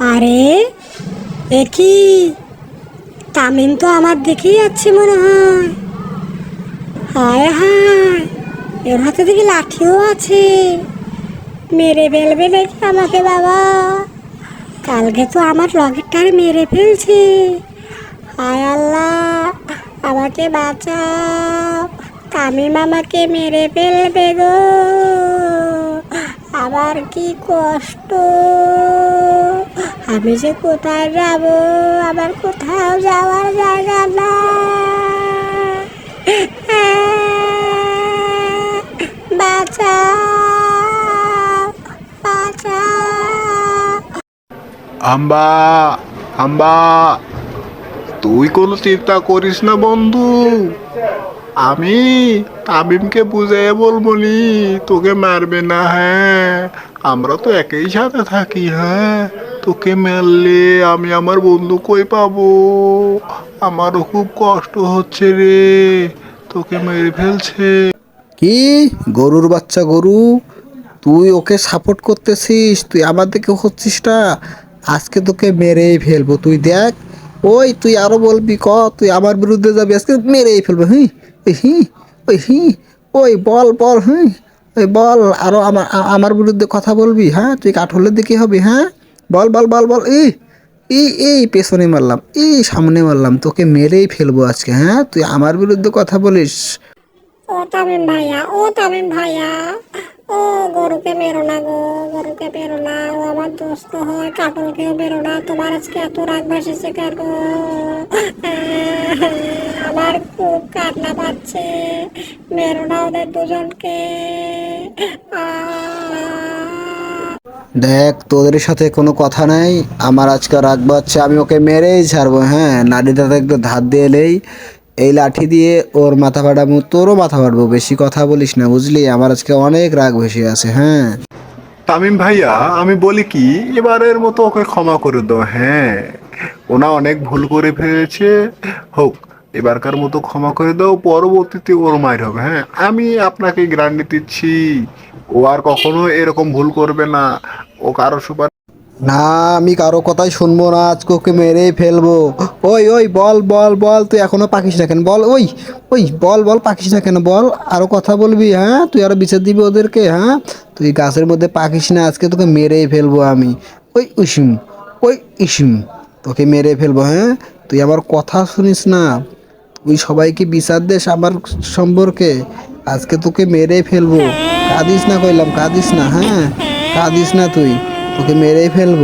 আরে, এ কি? তামিম তো আমার দেখেই যাচ্ছে মনে হয়। হায় হায়, এর হাতে দেখি লাঠিও আছে। মেরে ফেলবে নাকি আমাকে বাবা? কালকে তো আমার রকেটটার মেরে ফেলছে। হায় আল্লাহ, আমাকে বাঁচাও। তামিম আমাকে মেরে ফেলবে গো। আমার কি কষ্ট? আমি যে কোথায় যাব? আমার কোথাও যাওয়ার জায়গা না আম্বা আম্বা, তুই কোনো চিন্তা করিস না, বন্ধু। আমি তামিমকে বুঝিয়ে বলব নি তোকে মারবে না হ্যাঁ? আমরা তো একই সাথে থাকি হ্যাঁ? তোকে মারলে আমি আমার বন্ধু কই পাবো? আমারও খুব কষ্ট হচ্ছে রে, তোকে মেরে ফেলছে। কি? গরুর বাচ্চা গরু? তুই ওকে সাপোর্ট করতেছিস? তুই আমার দিকে হচ্ছিস না? আজকে তোকে মেরেই ফেলব। তুই দেখ, ওই তুই আরও বলবি, ক? তুই আমার বিরুদ্ধে যাবি, আজকে মেরেই ফেলব, হি? ওই হি ওই হি, ওই বল বল, হি, ওই বল, আরও আমার আমার বিরুদ্ধে কথা বলবি হ্যাঁ? তুই কাঠলের দিকে হবি হ্যাঁ? বল বল বল বল এই এই এই পেছনে মারলাম এই সামনে মারলাম, তোকে মেরেই ফেলব আজকে হ্যাঁ? তুই আমার বিরুদ্ধে কথা বলিস? ও তামিম ভাইয়া, ও তামিম ভাইয়া, ও গরুকে মেরো না গো। গরুকে না ও আমার দোস্ত হয় কাটলকেও মেরো না। তোমার আজকে এত রাগ ভাসিছে কেন? আমার খুব কান্না পাচ্ছে। মেরো না ওদের দুজনকে। দেখ, তোদের সাথে কোনো কথা নাই। আমার আজকে রাগ বাচ্চা আমি ওকে মেরেই ছাড়বো হ্যাঁ? নাড়িটাতে একটু ধার দিয়ে এলেই এই লাঠি দিয়ে ওর মাথা ফাটাবো, তোরও মাথা ফাটবো, বেশি কথা বলিস না, বুঝলি? আমার আজকে অনেক রাগ ভেসে আছে হ্যাঁ? তামিম ভাইয়া, আমি বলি কি, এবারের মতো ওকে ক্ষমা করে দাও হ্যাঁ। ওনা অনেক ভুল করে ফেলেছে। হোক, এবারকার মতো ক্ষমা করে দাও, পরবর্তীতে ওর মায়ের হবে হ্যাঁ। আমি আপনাকে গ্যারান্টি দিচ্ছি, ও আর কখনো এরকম ভুল করবে না। ও কারও সুপার না, আমি কারও কথাই শুনব না আজকে ওকে মেরেই ফেলব। ওই ওই, বল বল বল, তুই এখনও পাকিস না কেন? বল, ওই ওই, বল বল, পাকিস না কেন? বল, আরও কথা বলবি হ্যাঁ? তুই আরও বিচার দিবি ওদেরকে হ্যাঁ? তুই গাছের মধ্যে পাকিস না, আজকে তোকে মেরেই ফেলব আমি। ওই, উসিম, ওই ইসিম তোকে মেরে ফেলব হ্যাঁ? তুই আমার কথা শুনিস না। তুই সবাইকে বিচার দেশ আমার সম্পর্কে। আজকে তোকে মেরে ফেলব। কাঁদিস না কইলাম, কাঁদিস না হ্যাঁ? কাঁদিস না তুই। তোকে মেরেই ফেলব।